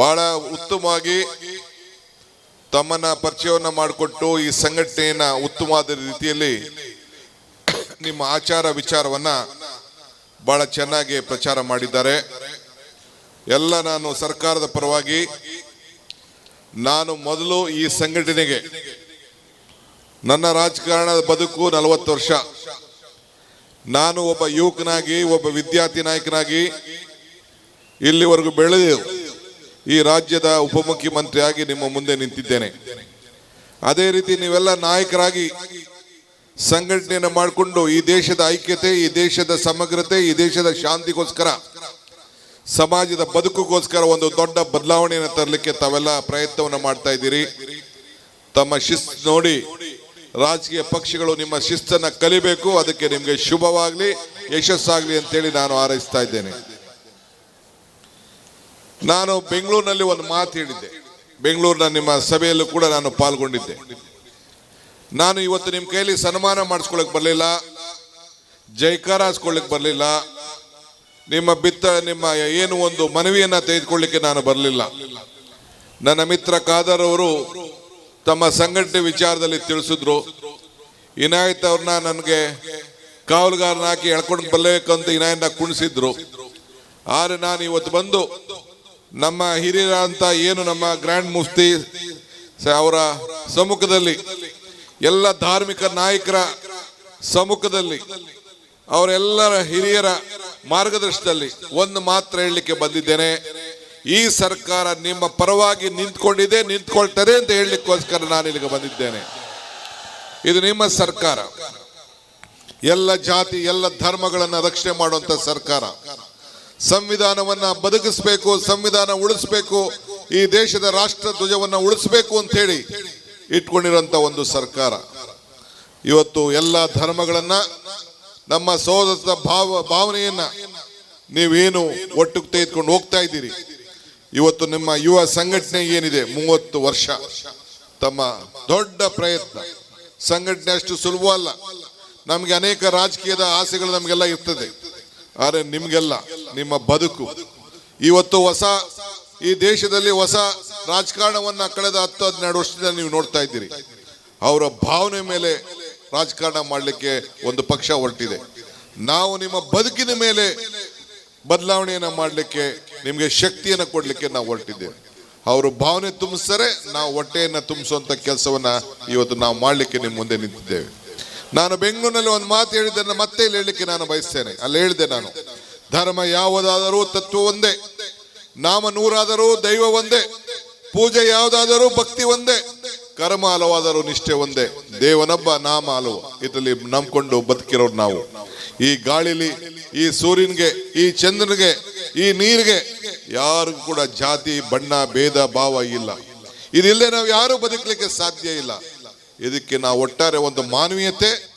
ಬಹಳ ಉತ್ತಮವಾಗಿ ತಮ್ಮನ್ನ ಪರಿಚಯವನ್ನ ಮಾಡಿಕೊಟ್ಟು ಈ ಸಂಘಟನೆಯನ್ನ ಉತ್ತಮವಾದ ರೀತಿಯಲ್ಲಿ ನಿಮ್ಮ ಆಚಾರ ವಿಚಾರವನ್ನ ಬಹಳ ಚೆನ್ನಾಗಿ ಪ್ರಚಾರ ಮಾಡಿದ್ದಾರೆ. ಎಲ್ಲ ನಾನು ಸರ್ಕಾರದ ಪರವಾಗಿ ನಾನು ಮೊದಲು ಈ ಸಂಘಟನೆಗೆ ನನ್ನ ರಾಜಕಾರಣದ ಬದುಕು ನಲವತ್ತು ವರ್ಷ. ನಾನು ಒಬ್ಬ ಯುವಕನಾಗಿ, ಒಬ್ಬ ವಿದ್ಯಾರ್ಥಿ ನಾಯಕನಾಗಿ ಇಲ್ಲಿವರೆಗೂ ಬೆಳೆದು ಈ ರಾಜ್ಯದ ಉಪಮುಖ್ಯಮಂತ್ರಿಯಾಗಿ ನಿಮ್ಮ ಮುಂದೆ ನಿಂತಿದ್ದೇನೆ. ಅದೇ ರೀತಿ ನೀವೆಲ್ಲ ನಾಯಕರಾಗಿ ಸಂಘಟನೆಯನ್ನು ಮಾಡಿಕೊಂಡು ಈ ದೇಶದ ಐಕ್ಯತೆ, ಈ ದೇಶದ ಸಮಗ್ರತೆ, ಈ ದೇಶದ ಶಾಂತಿಗೋಸ್ಕರ, ಸಮಾಜದ ಬದುಕುಗೋಸ್ಕರ ಒಂದು ದೊಡ್ಡ ಬದಲಾವಣೆಯನ್ನು ತರಲಿಕ್ಕೆ ತಾವೆಲ್ಲ ಪ್ರಯತ್ನವನ್ನು ಮಾಡ್ತಾ ಇದ್ದೀರಿ. ತಮ್ಮ ಶಿಸ್ತು ನೋಡಿ, ರಾಜಕೀಯ ಪಕ್ಷಗಳು ನಿಮ್ಮ ಶಿಸ್ತನ್ನು ಕಲಿಬೇಕು, ಅದಕ್ಕೆ ನಿಮಗೆ ಶುಭವಾಗಲಿ, ಯಶಸ್ಸಾಗಲಿ ಅಂತೇಳಿ ನಾನು ಹಾರೈಸ್ತಾ ಇದ್ದೇನೆ. ನಾನು ಬೆಂಗಳೂರಿನಲ್ಲಿ ಒಂದು ಮಾತು ಹೇಳಿದ್ದೆ. ಬೆಂಗಳೂರಿನ ನಿಮ್ಮ ಸಭೆಯಲ್ಲೂ ಕೂಡ ನಾನು ಪಾಲ್ಗೊಂಡಿದ್ದೆ. ನಾನು ಇವತ್ತು ನಿಮ್ಮ ಕೈಯಲ್ಲಿ ಸನ್ಮಾನ ಮಾಡಿಸ್ಕೊಳಕ್ ಬರಲಿಲ್ಲ. ಜೈಕಾರ ಹಾಸ್ಕೊಳ್ಳಿಕ್ ಬರಲಿಲ್ಲ. ನಿಮ್ಮ ಬಿತ್ತ, ನಿಮ್ಮ ಏನು ಒಂದು ಮನವಿಯನ್ನು ತೆಗೆದುಕೊಳ್ಳಿಕ್ಕೆ ನಾನು ಬರಲಿಲ್ಲ. ನನ್ನ ಮಿತ್ರ ಖಾದರ್ ಅವರು ತಮ್ಮ ಸಂಘಟನೆ ವಿಚಾರದಲ್ಲಿ ತಿಳಿಸಿದ್ರು. ಇನಾಯತ್ ಅವ್ರನ್ನ ನನಗೆ ಕಾವಲುಗಾರನ ಹಾಕಿ ಎಳ್ಕೊಂಡು ಬರಬೇಕಂತ ಇನಾಯತ್ನ ಕುಣಿಸಿದ್ರು. ಆದರೆ ನಾನು ಇವತ್ತು ಬಂದು ನಮ್ಮ ಹಿರಿಯರ ಅಂತ ಏನು ನಮ್ಮ ಗ್ರ್ಯಾಂಡ್ ಮುಫ್ತಿ ಅವರ ಸಮ್ಮುಖದಲ್ಲಿ ಎಲ್ಲ ಧಾರ್ಮಿಕ ನಾಯಕರ ಸಮ್ಮುಖದಲ್ಲಿ ಅವರೆಲ್ಲರ ಹಿರಿಯರ ಮಾರ್ಗದರ್ಶನದಲ್ಲಿ ಒಂದು ಮಾತ್ರ ಹೇಳಲಿಕ್ಕೆ ಬಂದಿದ್ದೇನೆ. ಈ ಸರ್ಕಾರ ನಿಮ್ಮ ಪರವಾಗಿ ನಿಂತ್ಕೊಂಡಿದೆ, ನಿಂತ್ಕೊಳ್ತದೆ ಅಂತ ಹೇಳಲಿಕ್ಕೋಸ್ಕರ ನಾನು ಇಲ್ಲಿಗೆ ಬಂದಿದ್ದೇನೆ. ಇದು ನಿಮ್ಮ ಸರ್ಕಾರ. ಎಲ್ಲ ಜಾತಿ, ಎಲ್ಲ ಧರ್ಮಗಳನ್ನು ರಕ್ಷಣೆ ಮಾಡುವಂತ ಸರ್ಕಾರ. ಸಂವಿಧಾನವನ್ನ ಬದುಕಿಸಬೇಕು, ಸಂವಿಧಾನ ಉಳಿಸ್ಬೇಕು, ಈ ದೇಶದ ರಾಷ್ಟ್ರ ಧ್ವಜವನ್ನ ಉಳಿಸಬೇಕು ಅಂತ ಹೇಳಿ ಇಟ್ಕೊಂಡಿರುವಂತ ಒಂದು ಸರ್ಕಾರ. ಇವತ್ತು ಎಲ್ಲ ಧರ್ಮಗಳನ್ನ ನಮ್ಮ ಸೋದರ ಭಾವ, ಭಾವನೆಯನ್ನ ನೀವೇನು ಒಟ್ಟು ತೆಗೆದುಕೊಂಡು ಹೋಗ್ತಾ ಇದ್ದೀರಿ? ಇವತ್ತು ನಿಮ್ಮ ಯುವ ಸಂಘಟನೆ ಏನಿದೆ ಮೂವತ್ತು ವರ್ಷ? ತಮ್ಮ ದೊಡ್ಡ ಪ್ರಯತ್ನ. ಸಂಘಟನೆ ಅಷ್ಟು ಸುಲಭ ಅಲ್ಲ ನಮಗೆ ಅನೇಕ ರಾಜಕೀಯದ ಆಸೆಗಳು ನಮಗೆಲ್ಲ ಇರ್ತದೆ. ಆದರೆ ನಿಮಗೆಲ್ಲ ನಿಮ್ಮ ಬದುಕು. ಇವತ್ತು ಹೊಸ ಈ ದೇಶದಲ್ಲಿ ಹೊಸ ರಾಜಕಾರಣವನ್ನ ಕಳೆದ ಹತ್ತು ಹನ್ನೆರಡು ವರ್ಷದಿಂದ ನೀವು ನೋಡ್ತಾ ಇದ್ದೀರಿ. ಅವರ ಭಾವನೆ ಮೇಲೆ ರಾಜಕಾರಣ ಮಾಡಲಿಕ್ಕೆ ಒಂದು ಪಕ್ಷ ಹೊರಟಿದೆ. ನಾವು ನಿಮ್ಮ ಬದುಕಿನ ಮೇಲೆ ಬದಲಾವಣೆಯನ್ನ ಮಾಡಲಿಕ್ಕೆ, ನಿಮಗೆ ಶಕ್ತಿಯನ್ನು ಕೊಡಲಿಕ್ಕೆ ನಾವು ಹೊರಟಿದ್ದೇವೆ. ಅವರು ಭಾವನೆ ತುಂಬಿಸ್ತಾರೆ, ನಾವು ಹೊಟ್ಟೆಯನ್ನು ತುಂಬಿಸುವಂತ ಕೆಲಸವನ್ನ ಇವತ್ತು ನಾವು ಮಾಡಲಿಕ್ಕೆ ನಿಮ್ಮ ಮುಂದೆ ನಿಂತಿದ್ದೇವೆ. ನಾನು ಬೆಂಗಳೂರಿನಲ್ಲಿ ಒಂದು ಮಾತು ಹೇಳಿದ್ದನ್ನು ಮತ್ತೆ ಇಲ್ಲಿ ಹೇಳಲಿಕ್ಕೆ ನಾನು ಬಯಸ್ತೇನೆ. ಅಲ್ಲಿ ಹೇಳಿದೆ ನಾನು, ಧರ್ಮ ಯಾವುದಾದರೂ ತತ್ವ ಒಂದೇ, ನಾಮ ನೂರಾದರೂ ದೈವ ಒಂದೇ, ಪೂಜೆ ಯಾವುದಾದರೂ ಭಕ್ತಿ ಒಂದೇ ಕರ್ಮ ಹಲವಾದರೂ ನಿಷ್ಠೆ ಒಂದೇ, ದೇವನೊಬ್ಬ ನಾಮ ಹಲವು ಇದರಲ್ಲಿ ನಂಬ್ಕೊಂಡು ಬದುಕಿರೋರು ನಾವು. ಈ ಗಾಳಿಲಿ, ಈ ಸೂರ್ಯನ್ಗೆ, ಈ ಚಂದ್ರನಿಗೆ, ಈ ನೀರಿಗೆ ಯಾರಿಗೂ ಕೂಡ ಜಾತಿ, ಬಣ್ಣ, ಭೇದ, ಭಾವ ಇಲ್ಲ. ಇದಿಲ್ಲದೆ ನಾವು ಯಾರು ಬದುಕಲಿಕ್ಕೆ ಸಾಧ್ಯ ಇಲ್ಲ. ಇದಕ್ಕೆ ನಾವು ಒಟ್ಟಾರೆ ಒಂದು ಮಾನವೀಯತೆ.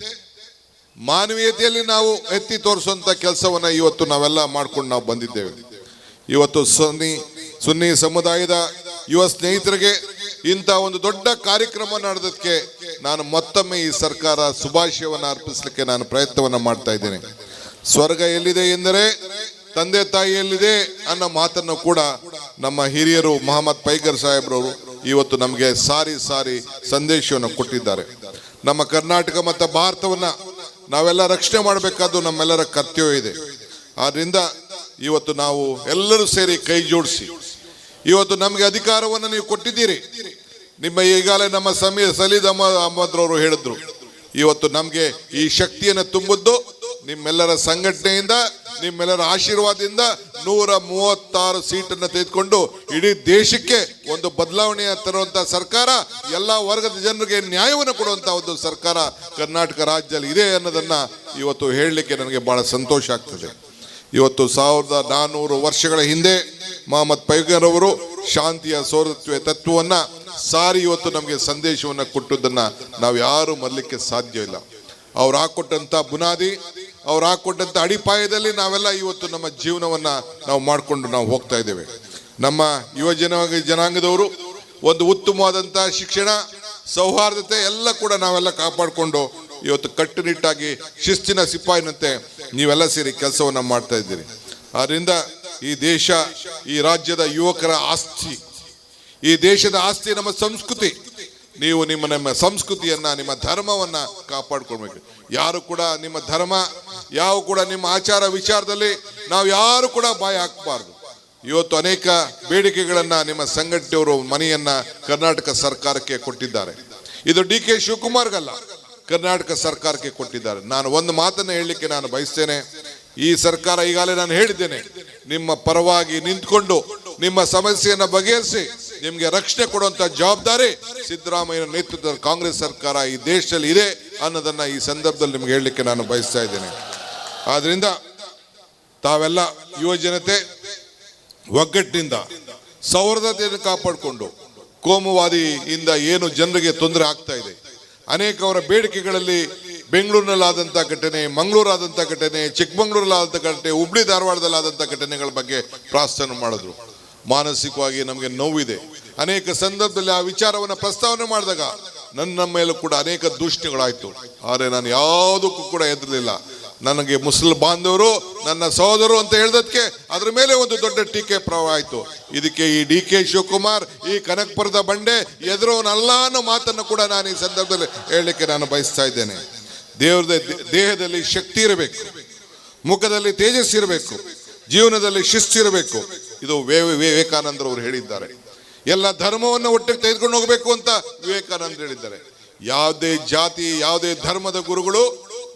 ಮಾನವೀಯತೆಯಲ್ಲಿ ನಾವು ಎತ್ತಿ ತೋರಿಸುವಂತ ಕೆಲಸವನ್ನ ಇವತ್ತು ನಾವೆಲ್ಲ ಮಾಡ್ಕೊಂಡು ನಾವು ಬಂದಿದ್ದೇವೆ. ಇವತ್ತು ಸುನ್ನಿ ಸುನ್ನಿ ಸಮುದಾಯದ ಯುವ ಸ್ನೇಹಿತರಿಗೆ ಇಂಥ ಒಂದು ದೊಡ್ಡ ಕಾರ್ಯಕ್ರಮ ನಡೆದಕ್ಕೆ ನಾನು ಮತ್ತೊಮ್ಮೆ ಈ ಸರ್ಕಾರ ಶುಭಾಶಯವನ್ನು ಅರ್ಪಿಸಲಿಕ್ಕೆ ನಾನು ಪ್ರಯತ್ನವನ್ನ ಮಾಡ್ತಾ ಇದ್ದೇನೆ. ಸ್ವರ್ಗ ಎಲ್ಲಿದೆ ಎಂದರೆ ತಂದೆ ತಾಯಿ ಎಲ್ಲಿದೆ ಅನ್ನೋ ಮಾತನ್ನು ಕೂಡ ನಮ್ಮ ಹಿರಿಯರು ಮೊಹಮ್ಮದ್ ಪೈಗರ್ ಸಾಹೇಬ್ರವರು ಇವತ್ತು ನಮಗೆ ಸಾರಿ ಸಾರಿ ಸಂದೇಶವನ್ನು ಕೊಟ್ಟಿದ್ದಾರೆ. ನಮ್ಮ ಕರ್ನಾಟಕ ಮತ್ತು ಭಾರತವನ್ನು ನಾವೆಲ್ಲ ರಕ್ಷಣೆ ಮಾಡಬೇಕಾದ್ದು ನಮ್ಮೆಲ್ಲರ ಕರ್ತವ್ಯ ಇದೆ. ಆದ್ದರಿಂದ ಇವತ್ತು ನಾವು ಎಲ್ಲರೂ ಸೇರಿ ಕೈ ಜೋಡಿಸಿ, ಇವತ್ತು ನಮಗೆ ಅಧಿಕಾರವನ್ನು ನೀವು ಕೊಟ್ಟಿದ್ದೀರಿ. ನಿಮ್ಮ ಈಗಾಗಲೇ ನಮ್ಮ ಸಮೀ, ಸಲೀದ್ ಅಹಮದ್ ಅಹಮದ್ರವರು ಹೇಳಿದ್ರು, ಇವತ್ತು ನಮಗೆ ಈ ಶಕ್ತಿಯನ್ನು ತುಂಬಿದ್ದು ನಿಮ್ಮೆಲ್ಲರ ಸಂಘಟನೆಯಿಂದ, ನಿಮ್ಮೆಲ್ಲರ ಆಶೀರ್ವಾದದಿಂದ ನೂರ ಮೂವತ್ತಾರು ಸೀಟನ್ನು ತೆಗೆದುಕೊಂಡು ಇಡೀ ದೇಶಕ್ಕೆ ಒಂದು ಬದಲಾವಣೆಯ ತರುವಂತ ಸರ್ಕಾರ, ಎಲ್ಲ ವರ್ಗದ ಜನರಿಗೆ ನ್ಯಾಯವನ್ನು ಕೊಡುವಂತ ಒಂದು ಸರ್ಕಾರ ಕರ್ನಾಟಕ ರಾಜ್ಯದಲ್ಲಿ ಇದೆ ಅನ್ನೋದನ್ನ ಇವತ್ತು ಹೇಳಲಿಕ್ಕೆ ನನಗೆ ಬಹಳ ಸಂತೋಷ ಆಗ್ತದೆ. ಇವತ್ತು ಸಾವಿರದ ನಾನ್ನೂರು ವರ್ಷಗಳ ಹಿಂದೆ ಮೊಹಮ್ಮದ್ ಪೈಗರ್ ಅವರು ಶಾಂತಿಯ ಸೌರತ್ವ ತತ್ವವನ್ನ ಸಾರಿ ಇವತ್ತು ನಮಗೆ ಸಂದೇಶವನ್ನ ಕೊಟ್ಟದನ್ನ ನಾವು ಯಾರು ಮರಲಿಕ್ಕೆ ಸಾಧ್ಯ ಇಲ್ಲ. ಅವ್ರು ಹಾಕೊಟ್ಟಂತ ಬುನಾದಿ ಅವ್ರು ಹಾಕ್ಕೊಟ್ಟಂಥ ಅಡಿಪಾಯದಲ್ಲಿ ನಾವೆಲ್ಲ ಇವತ್ತು ನಮ್ಮ ಜೀವನವನ್ನ ನಾವು ಮಾಡಿಕೊಂಡು ನಾವು ಹೋಗ್ತಾ ಇದ್ದೇವೆ. ನಮ್ಮ ಯುವ ಜನ ಜನಾಂಗದವರು ಒಂದು ಉತ್ತಮವಾದಂತ ಶಿಕ್ಷಣ, ಸೌಹಾರ್ದತೆ ಎಲ್ಲ ಕೂಡ ನಾವೆಲ್ಲ ಕಾಪಾಡಿಕೊಂಡು ಇವತ್ತು ಕಟ್ಟುನಿಟ್ಟಾಗಿ ಶಿಸ್ತಿನ ಸಿಪಾಯಿನಂತೆ ನೀವೆಲ್ಲ ಸೇರಿ ಕೆಲಸವನ್ನ ಮಾಡ್ತಾ ಇದ್ದೀರಿ. ಆದ್ದರಿಂದ ಈ ದೇಶ, ಈ ರಾಜ್ಯದ ಯುವಕರ ಆಸ್ತಿ, ಈ ದೇಶದ ಆಸ್ತಿ ನಮ್ಮ ಸಂಸ್ಕೃತಿ. ನೀವು ನಿಮ್ಮ, ನಮ್ಮ ಸಂಸ್ಕೃತಿಯನ್ನ, ನಿಮ್ಮ ಧರ್ಮವನ್ನ ಕಾಪಾಡ್ಕೊಳ್ಬೇಕು. ಯಾರು ಕೂಡ ನಿಮ್ಮ ಧರ್ಮ ಯಾವ ಕೂಡ ನಿಮ್ಮ ಆಚಾರ ವಿಚಾರದಲ್ಲಿ ನಾವು ಯಾರು ಕೂಡ ಬಾಯಿ ಹಾಕಬಾರ್ದು. ಇವತ್ತು ಅನೇಕ ಬೇಡಿಕೆಗಳನ್ನು ನಿಮ್ಮ ಸಂಘಟನೆಯವರು ಮನೆಯನ್ನ ಕರ್ನಾಟಕ ಸರ್ಕಾರಕ್ಕೆ ಕೊಟ್ಟಿದ್ದಾರೆ. ಇದು ಡಿ ಕೆ ಶಿವಕುಮಾರ್ಗಲ್ಲ, ಕರ್ನಾಟಕ ಸರ್ಕಾರಕ್ಕೆ ಕೊಟ್ಟಿದ್ದಾರೆ. ನಾನು ಒಂದು ಮಾತನ್ನ ಹೇಳಲಿಕ್ಕೆ ನಾನು ಬಯಸ್ತೇನೆ. ಈ ಸರ್ಕಾರ ಈಗಾಗಲೇ ನಾನು ಹೇಳಿದ್ದೇನೆ, ನಿಮ್ಮ ಪರವಾಗಿ ನಿಂತ್ಕೊಂಡು ನಿಮ್ಮ ಸಮಸ್ಯೆಯನ್ನು ಬಗೆಹರಿಸಿ, ನಿಮಗೆ ರಕ್ಷಣೆ ಕೊಡುವಂತ ಜವಾಬ್ದಾರಿ ಸಿದ್ದರಾಮಯ್ಯ ನೇತೃತ್ವದ ಕಾಂಗ್ರೆಸ್ ಸರ್ಕಾರ ಈ ದೇಶದಲ್ಲಿ ಇದೆ ಅನ್ನೋದನ್ನ ಈ ಸಂದರ್ಭದಲ್ಲಿ ನಿಮ್ಗೆ ಹೇಳಲಿಕ್ಕೆ ನಾನು ಬಯಸ್ತಾ ಇದ್ದೇನೆ. ಆದ್ರಿಂದ ತಾವೆಲ್ಲ ಯುವ ಜನತೆ ಒಗ್ಗಟ್ಟಿನಿಂದ ಸೌಹಾರ್ದತೆಯನ್ನು ಕಾಪಾಡಿಕೊಂಡು ಕೋಮುವಾದಿಯಿಂದ ಏನು ಜನರಿಗೆ ತೊಂದರೆ ಆಗ್ತಾ ಇದೆ, ಅನೇಕ ಅವರ ಬೇಡಿಕೆಗಳಲ್ಲಿ ಬೆಂಗಳೂರಿನಲ್ಲಾದಂಥ ಘಟನೆ, ಮಂಗಳೂರಾದಂಥ ಘಟನೆ, ಚಿಕ್ಕಮಂಗ್ಳೂರಲ್ಲಾದಂಥ ಘಟನೆ, ಹುಬ್ಳಿ ಧಾರವಾಡದಲ್ಲಾದಂಥ ಘಟನೆಗಳ ಬಗ್ಗೆ ಪ್ರಾರ್ಥನೆ ಮಾಡಿದ್ರು. ಮಾನಸಿಕವಾಗಿ ನಮಗೆ ನೋವಿದೆ. ಅನೇಕ ಸಂದರ್ಭದಲ್ಲಿ ಆ ವಿಚಾರವನ್ನು ಪ್ರಸ್ತಾವನೆ ಮಾಡಿದಾಗ ನನ್ನ ಮೇಲೂ ಕೂಡ ಅನೇಕ ದೂಷಣೆಗಳಾಯ್ತು. ಆದರೆ ನಾನು ಯಾವುದಕ್ಕೂ ಕೂಡ ಎದುರಲಿಲ್ಲ ನನಗೆ ಮುಸ್ಲಿಂ ಬಾಂಧವರು, ನನ್ನ ಸಹೋದರು ಅಂತ ಹೇಳಿದಕ್ಕೆ ಅದ್ರ ಮೇಲೆ ಒಂದು ದೊಡ್ಡ ಟೀಕೆ ಪ್ರವಾಹ ಆಯ್ತು. ಇದಕ್ಕೆ ಈ ಡಿ ಕೆ ಶಿವಕುಮಾರ್, ಈ ಕನಕಪುರದ ಬಂಡೆ ಎದುರವನಲ್ಲ ಅನ್ನೋ ಮಾತನ್ನು ಕೂಡ ನಾನು ಈ ಸಂದರ್ಭದಲ್ಲಿ ಹೇಳಲಿಕ್ಕೆ ನಾನು ಬಯಸ್ತಾ ಇದ್ದೇನೆ. ದೇವರದ ದೇಹದಲ್ಲಿ ಶಕ್ತಿ ಇರಬೇಕು, ಮುಖದಲ್ಲಿ ತೇಜಸ್ಸು ಇರಬೇಕು, ಜೀವನದಲ್ಲಿ ಶಿಸ್ತಿರಬೇಕು ಇದು ವಿವೇಕಾನಂದರವರು ಹೇಳಿದ್ದಾರೆ. ಎಲ್ಲ ಧರ್ಮವನ್ನು ಒಟ್ಟಿಗೆ ತೆಗೆದುಕೊಂಡು ಹೋಗಬೇಕು ಅಂತ ವಿವೇಕಾನಂದ ಹೇಳಿದ್ದಾರೆ. ಯಾವುದೇ ಜಾತಿ, ಯಾವುದೇ ಧರ್ಮದ ಗುರುಗಳು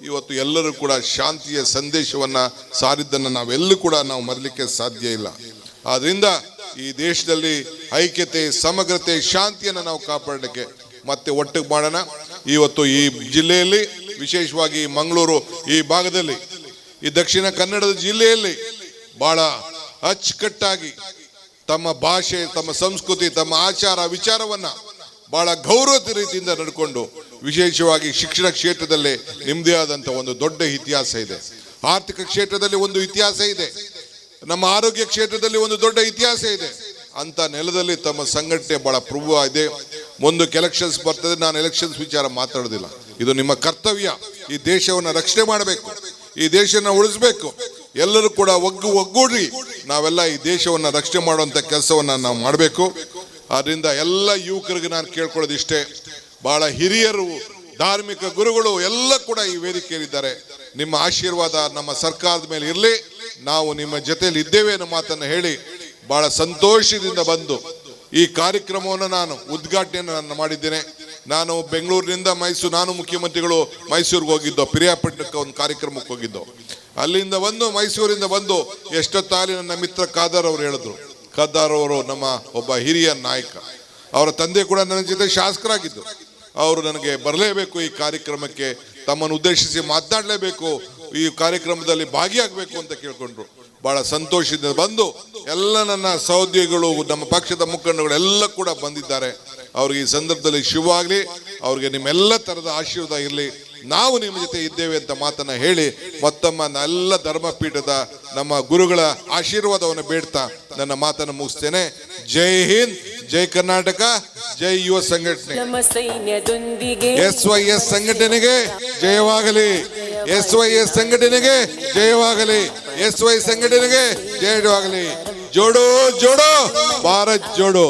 ಇವತ್ತು ಎಲ್ಲರೂ ಕೂಡ ಶಾಂತಿಯ ಸಂದೇಶವನ್ನ ಸಾರಿದ್ದನ್ನು ನಾವೆಲ್ಲೂ ಕೂಡ ನಾವು ಮರಲಿಕ್ಕೆ ಸಾಧ್ಯ ಇಲ್ಲ. ಆದ್ದರಿಂದ ಈ ದೇಶದಲ್ಲಿ ಐಕ್ಯತೆ, ಸಮಗ್ರತೆ, ಶಾಂತಿಯನ್ನು ನಾವು ಕಾಪಾಡಲಿಕ್ಕೆ ಮತ್ತೆ ಒಟ್ಟಿಗೆ ಮಾಡೋಣ. ಇವತ್ತು ಈ ಜಿಲ್ಲೆಯಲ್ಲಿ, ವಿಶೇಷವಾಗಿ ಮಂಗಳೂರು ಈ ಭಾಗದಲ್ಲಿ, ಈ ದಕ್ಷಿಣ ಕನ್ನಡದ ಜಿಲ್ಲೆಯಲ್ಲಿ ಬಹಳ ಅಚ್ಚುಕಟ್ಟಾಗಿ ತಮ್ಮ ಭಾಷೆ, ತಮ್ಮ ಸಂಸ್ಕೃತಿ, ತಮ್ಮ ಆಚಾರ, ವಿಚಾರವನ್ನ ಬಹಳ ಗೌರವದ ರೀತಿಯಿಂದ ನಡ್ಕೊಂಡು ವಿಶೇಷವಾಗಿ ಶಿಕ್ಷಣ ಕ್ಷೇತ್ರದಲ್ಲಿ ನಿಮ್ಮದೇ ಆದಂಥ ಒಂದು ದೊಡ್ಡ ಇತಿಹಾಸ ಇದೆ. ಆರ್ಥಿಕ ಕ್ಷೇತ್ರದಲ್ಲಿ ಒಂದು ಇತಿಹಾಸ ಇದೆ. ನಮ್ಮ ಆರೋಗ್ಯ ಕ್ಷೇತ್ರದಲ್ಲಿ ಒಂದು ದೊಡ್ಡ ಇತಿಹಾಸ ಇದೆ. ಅಂತ ನೆಲದಲ್ಲಿ ತಮ್ಮ ಸಂಘಟನೆ ಬಹಳ ಪ್ರಭು ಇದೆ ಮುಂದಕ್ಕೆ ಎಲೆಕ್ಷನ್ಸ್ ಬರ್ತದೆ, ನಾನು ಎಲೆಕ್ಷನ್ಸ್ ವಿಚಾರ ಮಾತಾಡೋದಿಲ್ಲ. ಇದು ನಿಮ್ಮ ಕರ್ತವ್ಯ. ಈ ದೇಶವನ್ನು ರಕ್ಷಣೆ ಮಾಡಬೇಕು. ಈ ದೇಶನ ಉಳಿಸ್ಬೇಕು. ಎಲ್ಲರೂ ಕೂಡ ಒಗ್ಗು ಒಗ್ಗೂಡಿ ನಾವೆಲ್ಲ ಈ ದೇಶವನ್ನು ರಕ್ಷಣೆ ಮಾಡುವಂತ ಕೆಲಸವನ್ನ ನಾವು ಮಾಡಬೇಕು. ಆದ್ದರಿಂದ ಎಲ್ಲ ಯುವಕರಿಗೆ ನಾನು ಕೇಳ್ಕೊಳ್ಳೋದು ಇಷ್ಟೇ ಬಹಳ ಹಿರಿಯರು, ಧಾರ್ಮಿಕ ಗುರುಗಳು ಎಲ್ಲ ಕೂಡ ಈ ವೇದಿಕೆಯಲ್ಲಿದ್ದಾರೆ. ನಿಮ್ಮ ಆಶೀರ್ವಾದ ನಮ್ಮ ಸರ್ಕಾರದ ಮೇಲೆ ಇರಲಿ. ನಾವು ನಿಮ್ಮ ಜೊತೆಯಲ್ಲಿ ಇದ್ದೇವೆ ಅನ್ನೋ ಮಾತನ್ನು ಹೇಳಿ ಬಹಳ ಸಂತೋಷದಿಂದ ಬಂದು ಈ ಕಾರ್ಯಕ್ರಮವನ್ನು ನಾನು ಉದ್ಘಾಟನೆಯನ್ನು ನಾನು ಮಾಡಿದ್ದೇನೆ. ನಾನು ಬೆಂಗಳೂರಿನಿಂದ ಮೈಸೂರು, ನಾನು ಮುಖ್ಯಮಂತ್ರಿಗಳು ಮೈಸೂರಿಗೆ ಹೋಗಿದ್ದು, ಪಿರಿಯಾಪಟ್ಟಣಕ್ಕೆ ಒಂದು ಕಾರ್ಯಕ್ರಮಕ್ಕೆ ಹೋಗಿದ್ದು. ಅಲ್ಲಿಂದ ಬಂದು, ಮೈಸೂರಿಂದ ಬಂದು ಎಷ್ಟೊತ್ತಾಲಿ ನನ್ನ ಮಿತ್ರ ಖಾದರ್ ಅವರು ಹೇಳಿದ್ರು. ಖಾದರ್ ಅವರು ನಮ್ಮ ಒಬ್ಬ ಹಿರಿಯ ನಾಯಕ. ಅವರ ತಂದೆ ಕೂಡ ನನ್ನ ಜೊತೆ ಶಾಸಕರಾಗಿದ್ದು. ಅವರು ನನಗೆ ಬರಲೇಬೇಕು ಈ ಕಾರ್ಯಕ್ರಮಕ್ಕೆ, ತಮ್ಮನ್ನು ಉದ್ದೇಶಿಸಿ ಮಾತನಾಡಲೇಬೇಕು, ಈ ಕಾರ್ಯಕ್ರಮದಲ್ಲಿ ಭಾಗಿಯಾಗಬೇಕು ಅಂತ ಕೇಳ್ಕೊಂಡ್ರು. ಬಹಳ ಸಂತೋಷದಿಂದ ಬಂದು ಎಲ್ಲ ನನ್ನ ಸಹೋದ್ಯೋಗಿಗಳು, ನಮ್ಮ ಪಕ್ಷದ ಮುಖಂಡಗಳು ಎಲ್ಲ ಕೂಡ ಬಂದಿದ್ದಾರೆ. ಅವ್ರಿಗೆ ಈ ಸಂದರ್ಭದಲ್ಲಿ ಶುಭವಾಗಲಿ ಅವ್ರಿಗೆ ನಿಮ್ಮೆಲ್ಲ ಥರದ ಆಶೀರ್ವಾದ ಇರಲಿ. ನಾವು ನಿಮ್ಮ ಜೊತೆ ಇದ್ದೇವೆ ಅಂತ ಮಾತನ್ನ ಹೇಳಿ ಮತ್ತೊಮ್ಮ ಎಲ್ಲ ಧರ್ಮಪೀಠದ ನಮ್ಮ ಗುರುಗಳ ಆಶೀರ್ವಾದವನ್ನು ಬೇಡ್ತಾ ನನ್ನ ಮಾತನ್ನು ಮುಗಿಸ್ತೇನೆ. ಜೈ ಹಿಂದ್! ಜೈ ಕರ್ನಾಟಕ ಜೈ ಯುವ ಸಂಘಟನೆ. ನಮ್ಮ ಸೈನ್ಯದೊಂದಿಗೆ ಎಸ್ ವೈ ಎಸ್ ಸಂಘಟನೆಗೆ ಜಯವಾಗಲಿ. ಎಸ್ ವೈ ಎಸ್ ಸಂಘಟನೆಗೆ ಜಯವಾಗಲಿ. ಎಸ್ ವೈ ಸಂಘಟನೆಗೆ ಜಯವಾಗಲಿ. ಜೋಡೋ ಜೋಡೋ ಭಾರತ್ ಜೋಡೋ.